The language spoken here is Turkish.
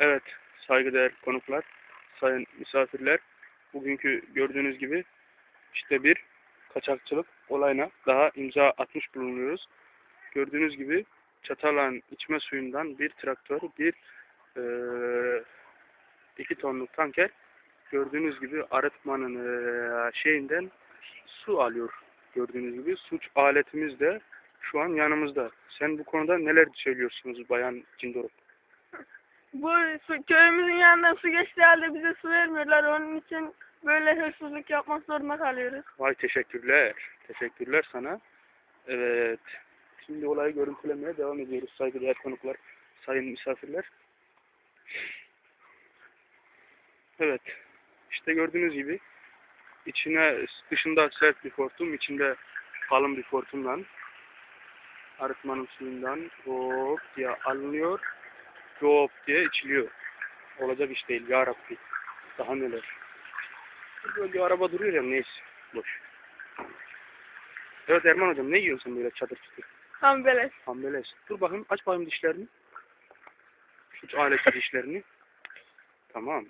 Evet, saygıdeğer konuklar, sayın misafirler, bugünkü gördüğünüz gibi işte bir kaçakçılık olayına daha imza atmış bulunuyoruz. Gördüğünüz gibi Çatalan içme suyundan bir traktör, bir eee iki tonluk tanker gördüğünüz gibi arıtmanın eee, şeyinden su alıyor. Gördüğünüz gibi suç aletimiz de şu an yanımızda. Sen bu konuda neler söylüyorsunuz Bayan Cindoruk? Bu su, köyümüzün yanından su geçtiği halde bize su vermiyorlar. Onun için böyle hırsızlık yapmak zorunda kalıyoruz. Vay teşekkürler. Teşekkürler sana. Evet. Şimdi olayı görüntülemeye devam ediyoruz saygıdeğer konuklar, sayın misafirler. Evet. İşte gördüğünüz gibi içine dışında sert bir hortum, içinde kalın bir hortumdan arıtmanın suyundan hop diye alınıyor, hop diye içiliyor. Olacak iş değil ya Rabbi. Daha neler. Böyle bir araba duruyor ya neyse. Boş. Evet Erman hocam ne yiyorsun sen böyle çadır çadır? Tam böyle. Hambeleş. Dur bakayım aç bakayım dişlerini. Suç aleti dişlerini. Tamam.